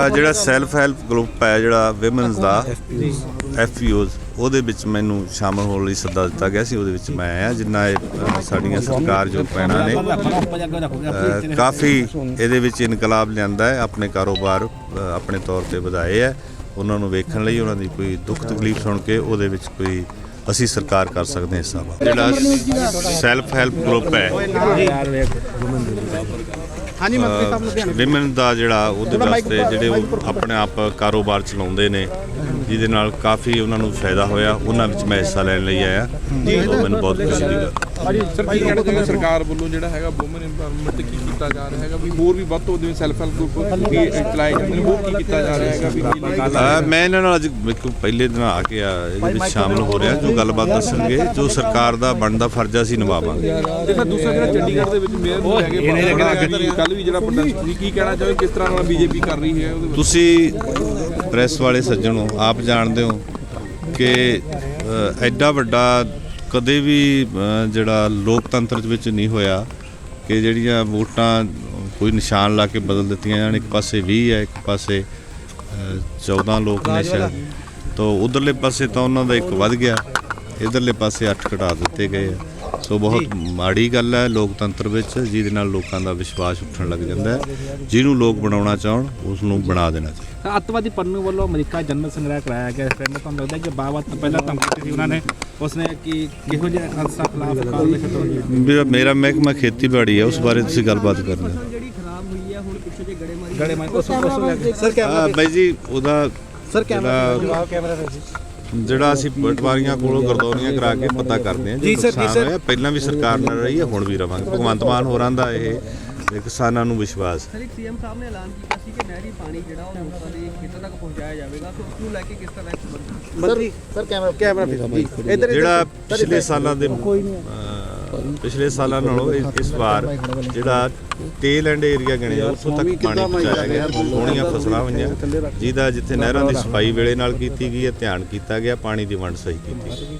ਆ ਜਿਹੜਾ self help group ਹੈ ਜਿਹੜਾ ਵਿਮਨਸ ਦਾ ਐਫਯੂਜ਼ ਉਹਦੇ ਵਿੱਚ ਮੈਨੂੰ ਸ਼ਾਮਲ ਹੋਣ ਲਈ ਸੱਦਾ ਦਿੱਤਾ ਗਿਆ ਸੀ। ਉਹਦੇ ਵਿੱਚ ਮੈਂ ਆਇਆ ਜਿੰਨਾ ਇਹ ਅ, ਸਾਡੀਆਂ ਜੋ ਭੈਣਾਂ ਨੇ ਅ, ਕਾਫੀ ਇਹਦੇ ਵਿੱਚ ਇਨਕਲਾਬ ਲਿਆਂਦਾ ਹੈ ਆਪਣੇ ਕਾਰੋਬਾਰ ਅ, ਆਪਣੇ ਤੌਰ ਤੇ ਵਧਾਏ ਹੈ। ਉਹਨਾਂ ਨੂੰ ਵੇਖਣ ਲਈ ਉਹਨਾਂ ਦੀ ਕੋਈ ਦੁੱਖ ਤਕਲੀਫ ਸੁਣ ਕੇ ਉਹਦੇ ਵਿੱਚ ਕੋਈ ਅਸੀਂ ਸਰਕਾਰ ਕਰ ਸਕਦੇ ਹਾਂ ਹਿੱਸਾ ਵਾ। ਜਿਹੜਾ ਸੈਲਫ ਹੈਲਪ ਗਰੁੱਪ ਹੈ ਹਾਂਜੀ ਮੰਤਰੀ ਸਾਹਿਬ ਲੁਧਿਆਣਾ ਵਿਮਨ ਦਾ ਜਿਹੜਾ ਉਹਦੇ ਵਾਸਤੇ ਜਿਹੜੇ ਉਹ ਆਪਣੇ ਆਪ ਕਾਰੋਬਾਰ ਚਲਾਉਂਦੇ ਨੇ ਜਿਹਦੇ ਨਾਲ ਕਾਫੀ ਉਹਨਾਂ ਨੂੰ ਫਾਇਦਾ ਹੋਇਆ ਉਹਨਾਂ ਵਿੱਚ ਮੈਂ ਹਿੱਸਾ ਲੈਣ ਲਈ ਆਇਆ। ਉਹ ਮੈਨੂੰ ਬਹੁਤ ਖੁਸ਼ੀ ਦੀ ਗੱਲ ਸਰ ਕੀ ਕਹਿਣਾ ਚਾਹੁੰਦੇ ਸਰਕਾਰ ਵੱਲੋਂ ਜਿਹੜਾ ਹੈਗਾ ਔਮਨ ਐਮਪਾਵਰਮੈਂਟ ਕੀ ਕੀਤਾ ਜਾ ਰਿਹਾ ਹੈਗਾ ਵੀ ਹੋਰ ਵੀ ਵੱਧ ਤੋਂ ਵੱਧ ਜਿਵੇਂ ਸੈਲਫ ਹੈਲਪ ਗਰੁੱਪ ਵੀ ਚਲਾਏ ਜਾਂਦੇ ਨੇ ਉਹ ਕੀ ਕੀਤਾ ਜਾ ਰਿਹਾ ਹੈਗਾ ਵੀ ਕੀ ਨਹੀਂ ਅਹ ਮੈਂ ਇਹਨਾਂ ਨਾਲ ਅੱਜ ਪਹਿਲੇ ਦਿਨ ਆ ਕੇ ਆ ਇਹਦੇ ਵਿੱਚ ਸ਼ਾਮਲ ਹੋ ਰਿਹਾ ਜੋ ਗੱਲਬਾਤ ਦੱਸਣਗੇ ਜੋ ਸਰਕਾਰ ਦਾ ਬਣਦਾ ਫਰਜ਼ ਆ ਅਸੀਂ ਨਿਭਾਵਾਂਗੇ ਤੇ ਫਿਰ ਦੂਸਰਾ ਜਿਹੜਾ ਚੰਡੀਗੜ੍ਹ ਦੇ ਵਿੱਚ ਮੇਅਰ ਨੂੰ ਲੈ ਕੇ ਕੱਲ ਵੀ ਜਿਹੜਾ ਪ੍ਰੋਟੈਸਟ ਸੀ ਕੀ ਕਹਿਣਾ ਚਾਹੋਗੇ ਕਿਸ ਤਰ੍ਹਾਂ ਨਾਲ ਬੀਜੇਪੀ ਕਰ ਰਹੀ ਹੈ ਤੁਸੀਂ ਪ੍ਰੈਸ ਵਾਲੇ ਸੱਜਣੋ ਆਪ ਜਾਣਦੇ ਹੋ ਕਿ ਐਡਾ ਵੱਡਾ ਕਦੇ ਵੀ ਜਿਹੜਾ ਲੋਕਤੰਤਰ ਦੇ ਵਿੱਚ ਨਹੀਂ ਹੋਇਆ ਕਿ ਜਿਹੜੀਆਂ ਵੋਟਾਂ ਕੋਈ ਨਿਸ਼ਾਨ ਲਾ ਕੇ ਬਦਲ ਦਿੱਤੀਆਂ ਜਾਣ ਇੱਕ ਪਾਸੇ 20 ਹੈ ਇੱਕ ਪਾਸੇ ਅ, 14 ਲੋਕ ਨੇ ਸ਼ਾਇਦ। ਤਾਂ ਉਧਰਲੇ ਪਾਸੇ ਤਾਂ ਉਹਨਾਂ ਦਾ ਇੱਕ ਵੱਧ ਗਿਆ ਇਧਰਲੇ ਪਾਸੇ 8 ਘਟਾ ਦਿੱਤੇ ਗਏ ਆ। ਸੋ ਬਹੁਤ ਮਾੜੀ ਗੱਲ ਹੈ ਲੋਕਤੰਤਰ ਵਿੱਚ ਜਿਹਦੇ ਨਾਲ ਲੋਕਾਂ ਦਾ ਵਿਸ਼ਵਾਸ ਉੱਠਣ ਲੱਗ ਜਾਂਦਾ ਹੈ। ਜਿਹਨੂੰ ਲੋਕ ਬਣਾਉਣਾ ਚਾਹਣ ਉਸ ਨੂੰ ਬਣਾ ਦੇਣਾ ਚਾਹੀਦਾ। ਅੱਤਵਾਦੀ ਪੰਨੂ ਵੱਲੋਂ ਅਮਰੀਕਾ ਜਨਮ ਸੰਗ੍ਰਹਿ ਕਰਾਇਆ ਗਿਆ। ਫਰੈਂਡ ਤੁਹਾਨੂੰ ਲੱਗਦਾ ਕਿ ਬਾਬਤ ਤੋਂ ਪਹਿਲਾਂ ਧਮਕੀ ਸੀ ਉਹਨਾਂ ਨੇ। ਉਸਨੇ ਕਿ ਕਿਹੋ ਜਿਹੇ ਖਾਲਸਾ ਖਿਲਾਫ ਕਾਰਵਾਈ ਕਰਨੀ ਮੇਰਾ ਮੇਰਾ ਮਹਿਕਮਾ ਖੇਤੀਬਾੜੀ ਹੈ ਉਸ ਬਾਰੇ ਤੁਸੀਂ ਗੱਲਬਾਤ ਕਰਨੀ। ਜਿਹੜੀ ਖਰਾਬ ਹੋਈ ਹੈ ਹੁਣ ਪਿੱਛੇ ਜੇ ਗੜੇ ਮਾਰੀ ਗੜੇ ਮਾਰ ਉਸ ਉਸ ਲੈ ਕੇ ਸਰ ਆ ਬਾਈ ਜੀ ਉਹਦਾ ਸਰ ਜਿਹੜਾ ਕੈਮਰਾ ਜਿਹੜਾ ਅਸੀਂ ਪਟਵਾਰੀਆਂ ਕੋਲੋਂ ਗਰਦੌਰੀਆਂ ਕਰਾ ਕੇ ਪਤਾ ਕਰਦੇ ਹਾਂ ਜੀ ਸਰ, ਜੀ ਨੁਕਸਾਨ ਸਰ। ਹੋਇਆ, ਪਹਿਲਾਂ ਵੀ ਸਰਕਾਰ ਨਾਲ ਰਹੀ ਹੈ ਹੁਣ ਵੀ ਰਵਾਂਗੇ। ਭਗਵੰਤ ਮਾਨ ਹੋਰਾਂ ਦਾ ਇਹ ਇਹ ਕਿਸਾਨਾਂ ਨੂੰ ਵਿਸ਼ਵਾਸ। ਹੈ ਸਰ ਇੱਕ ਸੀਐਮ ਸਾਹਿਬ ਨੇ ਐਲਾਨ ਕੀਤਾ ਸੀ ਕਿ ਨਹਿਰੀ ਪਾਣੀ ਜਿਹੜਾ ਉਹ ਲੋਕਾਂ ਦੇ ਖੇਤਾਂ ਤੱਕ ਪਹੁੰਚਾਇਆ ਜਾਵੇਗਾ ਸੋ ਉਸ ਨੂੰ ਲੈ ਕੇ ਕਿਸ ਤਰ੍ਹਾਂ ਸੰਬੰਧ ਮੰਤਰੀ ਸਰ ਕੈਮਰਾ ਕੈਮਰਾ ਇੱਧਰ ਜਿਹੜਾ ਪਿਛਲੇ ਸਾਲਾਂ ਦੇ ਪਿਛਲੇ ਸਾਲਾਂ ਨਾਲੋਂ ਇਸ ਵਾਰ ਜਿਹੜਾ ਟੇਲ ਐਂਡ ਏਰੀਆ ਗਿਣਿਆ ਉੱਥੋਂ ਤੱਕ ਪਾਣੀ ਪਹੁੰਚਾਇਆ ਗਿਆ ਸੋਹਣੀਆਂ ਫਸਲਾਂ ਹੋਈਆਂ। ਜਿਹਦਾ ਜਿੱਥੇ ਨਹਿਰਾਂ ਦੀ ਸਫ਼ਾਈ ਵੇਲੇ ਨਾਲ ਕੀਤੀ ਗਈ ਹੈ ਧਿਆਨ ਕੀਤਾ ਗਿਆ ਪਾਣੀ ਦੀ ਵੰਡ ਸਹੀ ਕੀਤੀ ਗਈ।